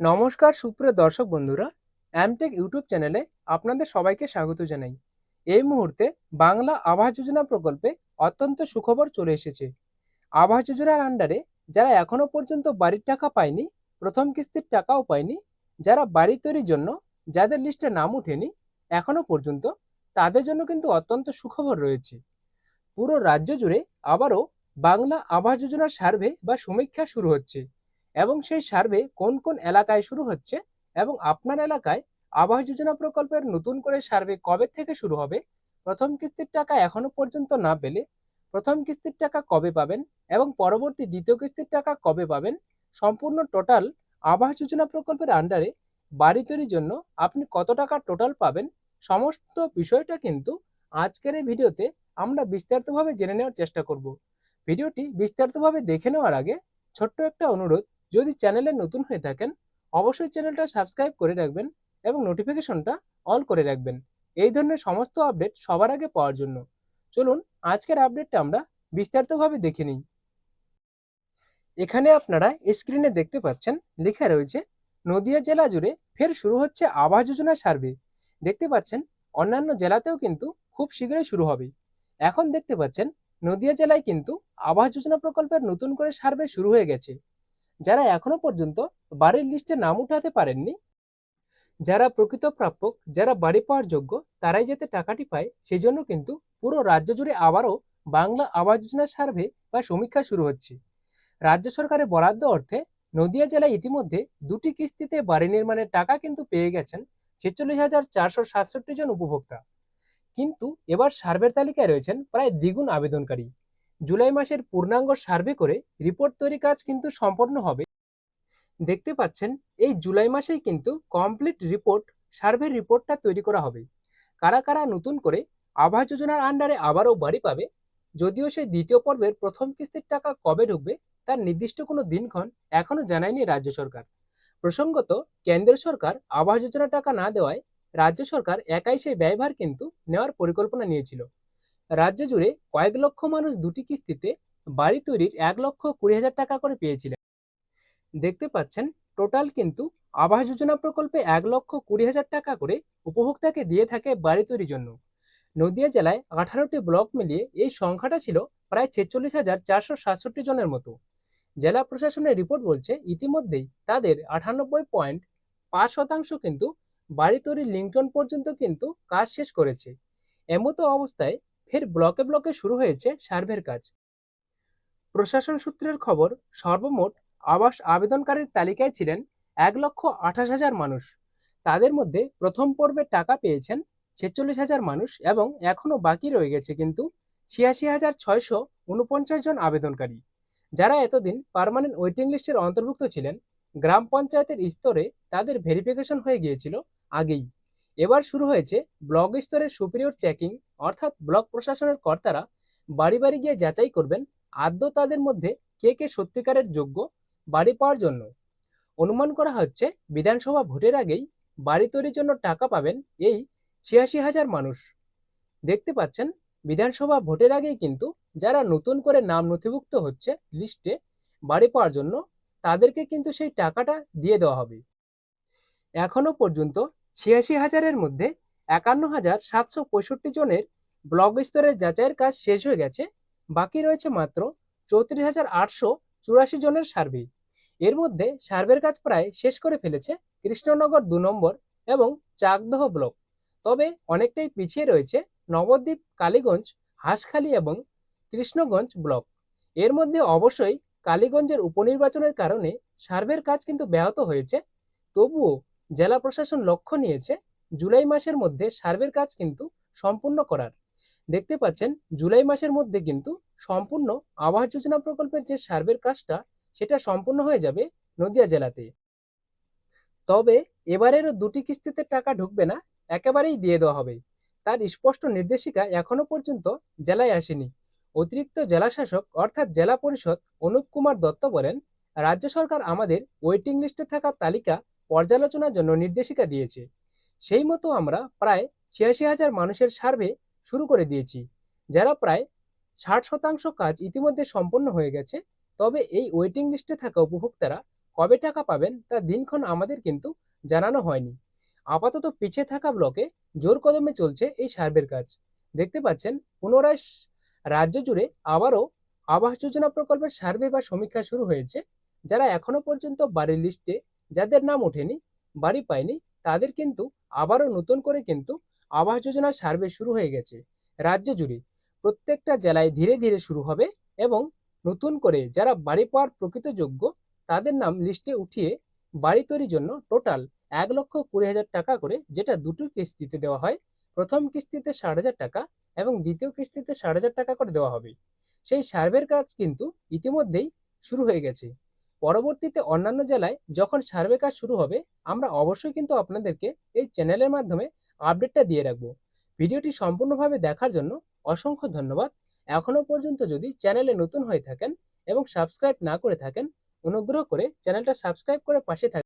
নমস্কার, সুপ্রিয় দর্শক বন্ধুরা অ্যামটেক ইউটিউব চ্যানেলে আপনাদের সবাইকে স্বাগত জানাই। এই মুহূর্তে বাংলা আবাস যোজনা প্রকল্পে অত্যন্ত সুখবর চলে এসেছে। আবাস যোজনার আন্ডারে যারা এখনও পর্যন্ত বাড়ির টাকা পায়নি, প্রথম কিস্তির টাকাও পায়নি, যারা বাড়ি তৈরির জন্য যাদের লিস্টে নাম ওঠেনি, এখনও পর্যন্ত তাদের জন্য কিন্তু অত্যন্ত সুখবর রয়েছে। পুরো রাজ্য জুড়ে আবারও বাংলা আবাস যোজনার সার্ভে বা সমীক্ষা শুরু হচ্ছে। এবং সেই সার্ভে কোন কোন এলাকায় শুরু হচ্ছে এবং আপনার এলাকায় আবাস যোজনা প্রকল্পের নতুন করে সার্ভে কবে থেকে শুরু হবে? প্রথম কিস্তির টাকা এখনও পর্যন্ত না পেলে প্রথম কিস্তির টাকা কবে পাবেন এবং পরবর্তী দ্বিতীয় কিস্তির টাকা কবে পাবেন? সম্পূর্ণ টোটাল আবাস যোজনা প্রকল্পের আন্ডারে বাড়ি তৈরির জন্য আপনি কত টাকা টোটাল পাবেন? সমস্ত বিষয়টা কিন্তু আজকের এই ভিডিওতে আমরা বিস্তারিতভাবে জেনে নেওয়ার চেষ্টা করব। ভিডিওটি বিস্তারিতভাবে দেখে নেওয়ার আগে ছোট্ট একটা অনুরোধ যদি চ্যানেলে নতুন হয়ে থাকেন, অবশ্যই চ্যানেলটা সাবস্ক্রাইব করে রাখবেন এবং নোটিফিকেশনটা অল করে রাখবেন। এই ধরনের সমস্ত আপডেট সবার আগে পাওয়ার জন্য। চলুন, আজকের আপডেটটা আমরা বিস্তারিতভাবে দেখে নিই। এখানে আপনারা স্ক্রিনে দেখতে পাচ্ছেন, লেখা রয়েছে, নদিয়া জেলা জুড়ে ফের শুরু হচ্ছে আবাস যোজনা সার্ভে। দেখতে পাচ্ছেন, অন্যান্য জেলাতেও কিন্তু খুব শীঘ্রই শুরু হবে। এখন দেখতে পাচ্ছেন, নদিয়া জেলায় কিন্তু আবাস যোজনা প্রকল্পের নতুন করে সার্ভে শুরু হয়ে গেছে। যারা এখনও পর্যন্ত বাড়ির লিস্টে নাম উঠাতে পারেননি, যারা প্রকৃত প্রাপক, যারা বাড়ি পাওয়ার যোগ্য, তারাই যাতে টাকাটি পায় সেই জন্য কিন্তু পুরো রাজ্য জুড়ে আবারও বাংলা আবাস যোজনা সার্ভে বা সমীক্ষা শুরু হচ্ছে। রাজ্য সরকারের বরাদ্দ অর্থে নদিয়া জেলায় ইতিমধ্যে দুটি কিস্তিতে বাড়ি নির্মাণের টাকা কিন্তু পেয়ে গেছেন ছেচল্লিশ হাজার চারশো সাতষট্টি জন উপভোক্তা। কিন্তু এবার সার্ভের তালিকায় রয়েছেন প্রায় দ্বিগুণ আবেদনকারী। জুলাই মাসের পূর্ণাঙ্গ সার্ভে করে রিপোর্ট তৈরি কাজ কিন্তু সম্পন্ন হবে। দেখতে পাচ্ছেন, এই জুলাই মাসেই কিন্তু কমপ্লিট রিপোর্ট, সার্ভের রিপোর্টটা তৈরি করা হবে। কারা কারা নতুন করে আবাস যোজনার আন্ডারে আবারও বাড়ি পাবে, যদিও সেই দ্বিতীয় পর্বের প্রথম কিস্তির টাকা কবে ঢুকবে, তার নির্দিষ্ট কোনো দিনক্ষণ এখনও জানায়নি রাজ্য সরকার। প্রসঙ্গত, কেন্দ্র সরকার আবাস যোজনা টাকা না দেওয়ায় রাজ্য সরকার একাই সেই ব্যয়ভার কিন্তু নেওয়ার পরিকল্পনা নিয়েছিল। রাজ্য জুড়ে কয়েক লক্ষ মানুষ দুটি কিস্তিতে বাড়ি তৈরির এক লক্ষ কুড়ি হাজার টাকা করে পেয়েছিলেন। দেখতে পাচ্ছেন, টোটাল কিন্তু আবাস যোজনা প্রকল্পে এক লক্ষ কুড়ি হাজার টাকা করে উপভোক্তাকে দিয়ে থাকে বাড়ি তৈরির জন্য। নদিয়া জেলায় আঠারোটি ব্লক মিলিয়ে এই সংখ্যাটা ছিল প্রায় ছেচল্লিশ হাজার চারশো সাতষট্টি জনের মতো। জেলা প্রশাসনের রিপোর্ট বলছে, ইতিমধ্যেই তাদের আটানব্বই পয়েন্ট পাঁচ শতাংশ কিন্তু বাড়ি তৈরির লিঙ্কটন পর্যন্ত কিন্তু কাজ শেষ করেছে। এমতো অবস্থায় ফের ব্লকে ব্লকে শুরু হয়েছে সার্ভের কাজ। প্রশাসন সূত্রের খবর, সর্বমোট আবাস আবেদনকারীর তালিকায় ছিলেন এক লক্ষ আঠাশ হাজার মানুষ। তাদের মধ্যে প্রথম পর্বে টাকা পেয়েছেন ছেচল্লিশ হাজার মানুষ এবং এখনও বাকি রয়ে গেছে কিন্তু ছিয়াশি হাজার ছয়শো উনপঞ্চাশ জন আবেদনকারী। যারা এতদিন পারমানেন্ট ওয়েটিং লিস্টের অন্তর্ভুক্ত ছিলেন, গ্রাম পঞ্চায়েতের স্তরে তাদের ভেরিফিকেশন হয়ে গিয়েছিল আগেই। এবার শুরু হয়েছে ব্লক স্তরের সুপিরিয়র চেকিং অর্থাৎ ব্লক প্রশাসনের কর্তারা বাড়ি বাড়ি গিয়ে যাচাই করবেন আদ্য তাদের মধ্যে কে কে সত্যিকারের যোগ্য বাড়ি পাওয়ার জন্য। অনুমান করা হচ্ছে বিধানসভা ভোটের আগেই বাড়ি তৈরির জন্য টাকা পাবেন এই ছিয়াশি হাজার মানুষ। দেখতে পাচ্ছেন, বিধানসভা ভোটের আগেই কিন্তু যারা নতুন করে নাম নথিভুক্ত হচ্ছে লিস্টে বাড়ি পাওয়ার জন্য, তাদেরকে কিন্তু সেই টাকাটা দিয়ে দেওয়া হবে। এখনও পর্যন্ত ছিয়াশি হাজারের মধ্যে একান্ন হাজার সাতশো পঁয়ষট্টি জনের ব্লক স্তরের যাচাইয়ের কাজ শেষ হয়ে গেছে। বাকি রয়েছে মাত্র চৌত্রিশ হাজার আটশো চুরাশি জনের সার্ভে। এর মধ্যে সার্ভের কাজ প্রায় শেষ করে ফেলেছে কৃষ্ণনগর দু নম্বর এবং চাকদহ ব্লক। তবে অনেকটাই পিছিয়ে রয়েছে নবদ্বীপ, কালীগঞ্জ, হাঁসখালী এবং কৃষ্ণগঞ্জ ব্লক। এর মধ্যে অবশ্যই কালীগঞ্জের উপনির্বাচনের কারণে সার্ভের কাজ কিন্তু ব্যাহত হয়েছে। তবুও জেলা প্রশাসন লক্ষ্য নিয়েছে জুলাই মাসের মধ্যে সার্ভের কাজ কিন্তু সম্পূর্ণ করার। দেখতে পাচ্ছেন, জুলাই মাসের মধ্যে কিন্তু সম্পূর্ণ আবাস যোজনা প্রকল্পের যে সার্ভের কাজটা, সেটা সম্পূর্ণ হয়ে যাবে নদিয়া জেলাতে। তবে এবারেরও দুটি কিস্তিতে টাকা ঢুকবে না, একেবারেই দিয়ে দেওয়া হবে। তার স্পষ্ট নির্দেশিকা এখনও পর্যন্ত জেলায় আসেনি। অতিরিক্ত জেলা শাসক অর্থাৎ জেলা পরিষদ অনুপ কুমার দত্ত বলেন, রাজ্য সরকার আমাদের ওয়েটিং লিস্টে থাকা তালিকা পর্যালোচনার জন্য নির্দেশিকা দিয়েছে। সেই মতো আমরা প্রায় ছিয়াশি হাজার মানুষের সার্ভে শুরু করে দিয়েছি, যারা প্রায় ষাট শতাংশ কাজ ইতিমধ্যে সম্পন্ন হয়ে গেছে, তবে এই ওয়েটিং লিস্টে থাকা উপভোক্তারা কবে টাকা পাবেন তার দিনক্ষণ আমাদের কিন্তু জানানো হয়নি। আপাতত পিছিয়ে থাকা ব্লকে জোর কদমে চলছে এই সার্ভের কাজ। দেখতে পাচ্ছেন, পুনরায় রাজ্য জুড়ে আবারও আবাস যোজনা প্রকল্পের সার্ভে বা সমীক্ষা শুরু হয়েছে, যারা এখনও পর্যন্ত বাড়ির লিস্টে যাদের নাম ওঠেনি, বাড়ি পায়নি, তাদের কিন্তু আবারও নতুন করে কিন্তু আবাস যোজনার সার্ভে শুরু হয়ে গেছে। রাজ্য জুড়ে প্রত্যেকটা জেলায় ধীরে ধীরে শুরু হবে এবং নতুন করে যারা বাড়ি পাওয়ার প্রকৃত যোগ্য, তাদের নাম লিস্টে উঠিয়ে বাড়ি তৈরির জন্য টোটাল এক লক্ষ কুড়ি হাজার টাকা করে, যেটা দুটো কিস্তিতে দেওয়া হয়। প্রথম কিস্তিতে ষাট হাজার টাকা এবং দ্বিতীয় কিস্তিতে ষাট হাজার টাকা করে দেওয়া হবে। সেই সার্ভের কাজ কিন্তু ইতিমধ্যেই শুরু হয়ে গেছে। পরবর্তীতে অন্যান্য জেলায় যখন সার্ভে কাজ শুরু হবে, আমরা অবশ্যই কিন্তু আপনাদেরকে এই চ্যানেলের মাধ্যমে আপডেটটা দিয়ে রাখব। ভিডিওটি সম্পূর্ণভাবে দেখার জন্য অসংখ্য ধন্যবাদ। এখনও পর্যন্ত যদি চ্যানেলে নতুন হয়ে থাকেন এবং সাবস্ক্রাইব না করে থাকেন, অনুগ্রহ করে চ্যানেলটা সাবস্ক্রাইব করে পাশে থাকবেন